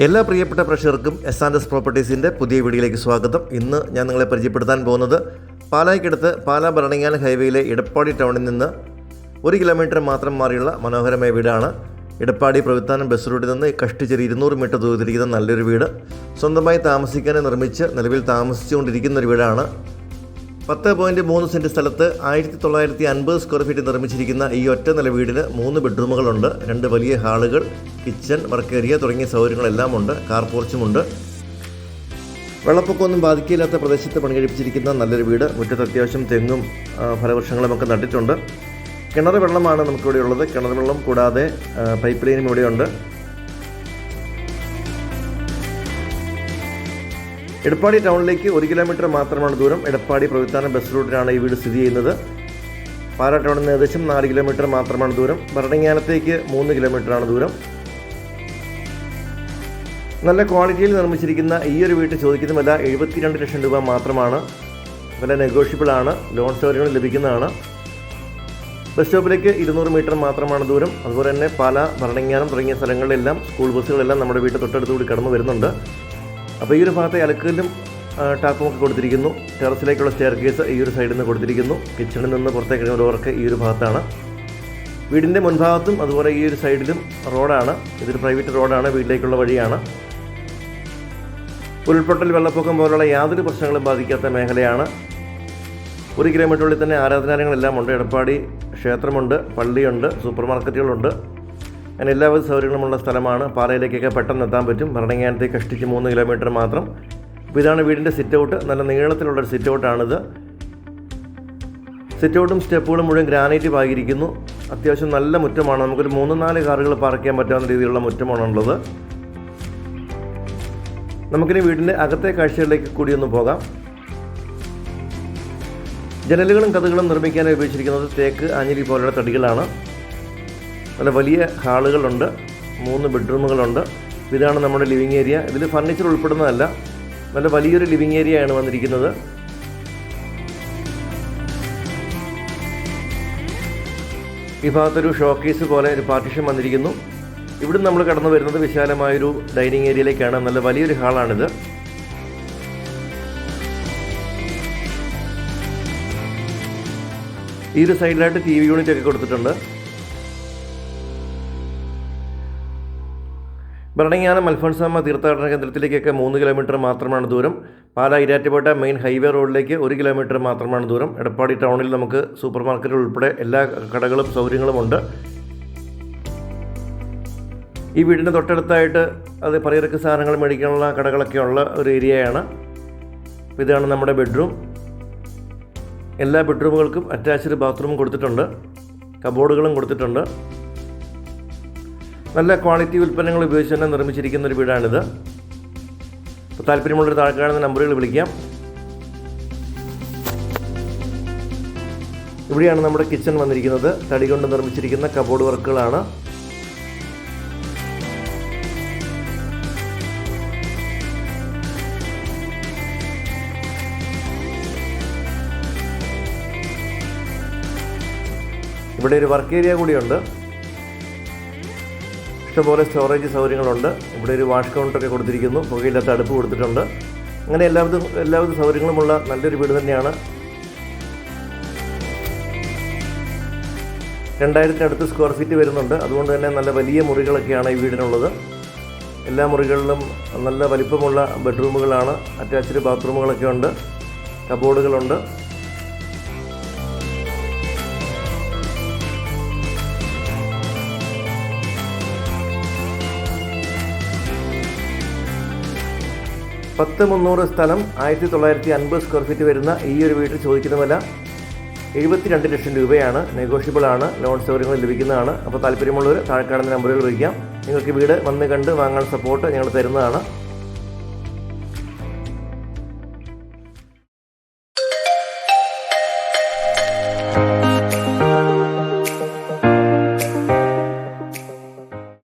എല്ലാ പ്രിയപ്പെട്ട പ്രേക്ഷകർക്കും എസ് ആൻഡ് എസ് പ്രോപ്പർട്ടീസിന്റെ പുതിയ വീഡിയോയിലേക്ക് സ്വാഗതം. ഇന്ന് ഞാൻ നിങ്ങളെ പരിചയപ്പെടുത്താൻ പോകുന്നത് പാലായ്ക്കടുത്ത് പാലാ ഭരണങ്ങാൻ ഹൈവേയിലെ ഇടപ്പാടി ടൗണിൽ നിന്ന് ഒരു കിലോമീറ്റർ മാത്രം മാറിയുള്ള മനോഹരമായ വീടാണ്. ഇടപ്പാടി പ്രവിത്താനം ബസ് റൂട്ടിൽ നിന്ന് കഷ്ടിച്ചൊരു ഇരുന്നൂറ് മീറ്റർ ദൂരത്തിരിക്കുന്ന നല്ലൊരു വീട്. സ്വന്തമായി താമസിക്കാനെ നിർമ്മിച്ച് നിലവിൽ താമസിച്ചുകൊണ്ടിരിക്കുന്ന ഒരു വീടാണ്. പത്ത് പോയിന്റ് മൂന്ന് സെന്റ് സ്ഥലത്ത് ആയിരത്തി തൊള്ളായിരത്തി അൻപത് സ്ക്വയർ ഫീറ്റ് നിർമ്മിച്ചിരിക്കുന്ന ഈ ഒറ്റ നില വീടിന് മൂന്ന് ബെഡ്റൂമുകളുണ്ട്. രണ്ട് വലിയ ഹാളുകൾ കിച്ചൺ വർക്ക് ഏരിയ തുടങ്ങിയ സൗകര്യങ്ങളെല്ലാം ഉണ്ട് കാർ പോർച്ചുമുണ്ട് വെള്ളപ്പൊക്കമൊന്നും ബാധിക്കില്ലാത്ത പ്രദേശത്ത് പണികഴിപ്പിച്ചിരിക്കുന്ന നല്ലൊരു വീട്. മുറ്റത്ത് അത്യാവശ്യം തെങ്ങും ഫലവൃക്ഷങ്ങളും ഒക്കെ നട്ടിട്ടുണ്ട്. കിണർ വെള്ളമാണ് നമുക്കിവിടെ ഉള്ളത്. കിണർ വെള്ളം കൂടാതെ പൈപ്പ് ലൈനും ഇവിടെയുണ്ട്. എടപ്പാടി ടൗണിലേക്ക് ഒരു കിലോമീറ്റർ മാത്രമാണ് ദൂരം. എടപ്പാടി പ്രവിത്താന ബസ് റൂട്ടിലാണ് ഈ വീട് സ്ഥിതി ചെയ്യുന്നത്. പാലാ ടൗണിൽ നിന്ന് ഏകദേശം നാല് കിലോമീറ്റർ മാത്രമാണ് ദൂരം. ഭരണങ്ങാനത്തേക്ക് മൂന്ന് കിലോമീറ്ററാണ് ദൂരം. നല്ല ക്വാളിറ്റിയിൽ നിർമ്മിച്ചിരിക്കുന്ന ഈ ഒരു വീട്ടിൽ ചോദിക്കുന്ന വില എഴുപത്തിരണ്ട് ലക്ഷം രൂപ മാത്രമാണ്. വില നെഗോഷ്യബിൾ ആണ്. ലോൺ സൗകര്യങ്ങൾ ലഭിക്കുന്നതാണ്. ബസ് സ്റ്റോപ്പിലേക്ക് ഇരുന്നൂറ് മീറ്റർ മാത്രമാണ് ദൂരം. അതുപോലെ തന്നെ പാല ഭരണങ്ങാനം തുടങ്ങിയ സ്ഥലങ്ങളിലെല്ലാം സ്കൂൾ ബസ്സുകളെല്ലാം നമ്മുടെ വീട്ടിൽ തൊട്ടടുത്തുകൂടി കടന്നു വരുന്നുണ്ട്. അപ്പോൾ ഈ ഒരു ഭാഗത്തെ അലക്കലും ടാപ്പും ഒക്കെ കൊടുത്തിരിക്കുന്നു. ടെറസിലേക്കുള്ള സ്റ്റെയർ കേസ് ഈ ഒരു സൈഡിൽ നിന്ന് കൊടുത്തിരിക്കുന്നു. കിച്ചണിൽ നിന്ന് പുറത്തേക്ക് ഡോറൊക്കെ ഈ ഒരു ഭാഗത്താണ്. വീടിന്റെ മുൻഭാഗത്തും അതുപോലെ ഈ ഒരു സൈഡിലും റോഡാണ് ഇതൊരു പ്രൈവറ്റ് റോഡാണ് വീട്ടിലേക്കുള്ള വഴിയാണ്. ഉരുൾപൊട്ടൽ വെള്ളപ്പൊക്കം പോലുള്ള യാതൊരു പ്രശ്നങ്ങളും ബാധിക്കാത്ത മേഖലയാണ്. ഒരു കിലോമീറ്ററുള്ളിൽ തന്നെ ആരാധനാലയങ്ങളെല്ലാം ഉണ്ട്. എടപ്പാടി ക്ഷേത്രമുണ്ട് പള്ളിയുണ്ട് സൂപ്പർ മാർക്കറ്റുകളുണ്ട് അങ്ങനെ എല്ലാവിധ സൗകര്യങ്ങളുമുള്ള സ്ഥലമാണ്. പാറയിലേക്കൊക്കെ പെട്ടെന്ന് എത്താൻ പറ്റും. ഭരണങ്ങാനത്തേക്ക് കഷ്ടിച്ച് മൂന്ന് കിലോമീറ്റർ മാത്രം. അപ്പോൾ ഇതാണ് വീടിന്റെ സിറ്റ് ഔട്ട് നല്ല നീളത്തിലുള്ളൊരു സിറ്റ് ഔട്ടാണിത് സിറ്റ് ഔട്ടും സ്റ്റെപ്പുകളും മുഴുവൻ ഗ്രാനൈറ്റ് പാകിയിരിക്കുന്നു. അത്യാവശ്യം നല്ല മുറ്റമാണ്. നമുക്കൊരു മൂന്ന് നാല് കാറുകൾ പാർക്ക് ചെയ്യാൻ പറ്റാവുന്ന രീതിയിലുള്ള മുറ്റമാണുള്ളത് നമുക്കിനി വീടിന്റെ അകത്തെ കാഴ്ചകളിലേക്ക് കൂടി ഒന്ന് പോകാം. ജനലുകളും കഥകളും നിർമ്മിക്കാൻ ഉപയോഗിച്ചിരിക്കുന്നത് തേക്ക് ആഞ്ഞിലി പോലുള്ള തടികളാണ്. നല്ല വലിയ ഹാളുകളുണ്ട് മൂന്ന് ബെഡ്റൂമുകളുണ്ട്. ഇതാണ് നമ്മുടെ ലിവിങ് ഏരിയ. ഇതിൽ ഫർണിച്ചർ ഉൾപ്പെടുന്നതല്ല നല്ല വലിയൊരു ലിവിങ് ഏരിയയാണ് വന്നിരിക്കുന്നത്. ഈ ഭാഗത്തൊരു ഷോക്കേസ് പോലെ ഒരു പാർട്ടിഷൻ വന്നിരിക്കുന്നു. ഇവിടുന്ന് നമ്മൾ കടന്നു വരുന്നത് വിശാലമായൊരു ഡൈനിങ് ഏരിയയിലേക്കാണ്. നല്ല വലിയൊരു ഹാളാണിത്. ഈ ഒരു സൈഡിലായിട്ട് ടി വി യൂണിറ്റ് ഒക്കെ കൊടുത്തിട്ടുണ്ട്. ഭരണങ്ങാനം അൽഫോൺസാമ തീർത്ഥാടന കേന്ദ്രത്തിലേക്കൊക്കെ മൂന്ന് കിലോമീറ്റർ മാത്രമാണ് ദൂരം. പാലാ ഇരാറ്റുപേട്ട മെയിൻ ഹൈവേ റോഡിലേക്ക് ഒരു കിലോമീറ്റർ മാത്രമാണ് ദൂരം. എടപ്പാടി ടൗണിൽ നമുക്ക് സൂപ്പർ മാർക്കറ്റുകൾ ഉൾപ്പെടെ എല്ലാ കടകളും സൗകര്യങ്ങളും ഉണ്ട്. ഈ വീടിന്റെ തൊട്ടടുത്തായിട്ട് അത് പലചരക്ക് സാധനങ്ങൾ മേടിക്കാനുള്ള കടകളൊക്കെ ഉള്ള ഒരു ഏരിയയാണ്. ഇതാണ് നമ്മുടെ ബെഡ്റൂം. എല്ലാ ബെഡ്റൂമുകൾക്കും അറ്റാച്ച്ഡ് ബാത്റൂമും കൊടുത്തിട്ടുണ്ട്. കബോർഡുകളും കൊടുത്തിട്ടുണ്ട്. നല്ല ക്വാളിറ്റി ഉൽപ്പന്നങ്ങൾ ഉപയോഗിച്ച് തന്നെ നിർമ്മിച്ചിരിക്കുന്ന ഒരു വീടാണിത്. അപ്പോൾ താല്പര്യമുള്ളൊരു താഴെ നമ്പറുകൾ വിളിക്കാം. ഇവിടെയാണ് നമ്മുടെ കിച്ചൺ വന്നിരിക്കുന്നത്. തടി കൊണ്ട് നിർമ്മിച്ചിരിക്കുന്ന കബോർഡ് വർക്കുകളാണ്. ഇവിടെ ഒരു വർക്ക് ഏരിയ കൂടിയുണ്ട്. ഇഷ്ടംപോലെ സ്റ്റോറേജ് സൗകര്യങ്ങളുണ്ട്. ഇവിടെ ഒരു വാഷ് കൗണ്ടറൊക്കെ കൊടുത്തിരിക്കുന്നു. പുകയില്ലാത്ത അടുപ്പ് കൊടുത്തിട്ടുണ്ട്. അങ്ങനെ എല്ലാവിധ എല്ലാവിധ സൗകര്യങ്ങളുമുള്ള നല്ലൊരു വീട് തന്നെയാണ്. രണ്ടായിരത്തിനടുത്ത് സ്ക്വയർ ഫീറ്റ് വരുന്നുണ്ട്. അതുകൊണ്ട് തന്നെ നല്ല വലിയ മുറികളൊക്കെയാണ് ഈ വീടിനുള്ളത്. എല്ലാ മുറികളിലും നല്ല വലിപ്പമുള്ള ബെഡ്റൂമുകളാണ് അറ്റാച്ച്ഡ് ബാത്റൂമുകളൊക്കെ ഉണ്ട്. കബോർഡുകളുണ്ട് പത്ത് മുന്നൂറ് സ്ഥലം ആയിരത്തി തൊള്ളായിരത്തി അൻപത് സ്ക്വയർ ഫീറ്റ് വരുന്ന ഈ ഒരു വീട്ടിൽ ചോദിക്കുന്ന വില എഴുപത്തിരണ്ട് ലക്ഷം രൂപയാണ്. നെഗോഷ്യബിൾ ആണ്. ലോൺ സൗകര്യങ്ങൾ ലഭിക്കുന്നതാണ്. അപ്പോൾ താല്പര്യമുള്ളവർ താഴെ കാണുന്ന നമ്പറുകൾ വിളിക്കാം. നിങ്ങൾക്ക് വീട് വന്ന് കണ്ട് വാങ്ങാൻ സപ്പോർട്ട് ഞങ്ങൾ തരുന്നതാണ്.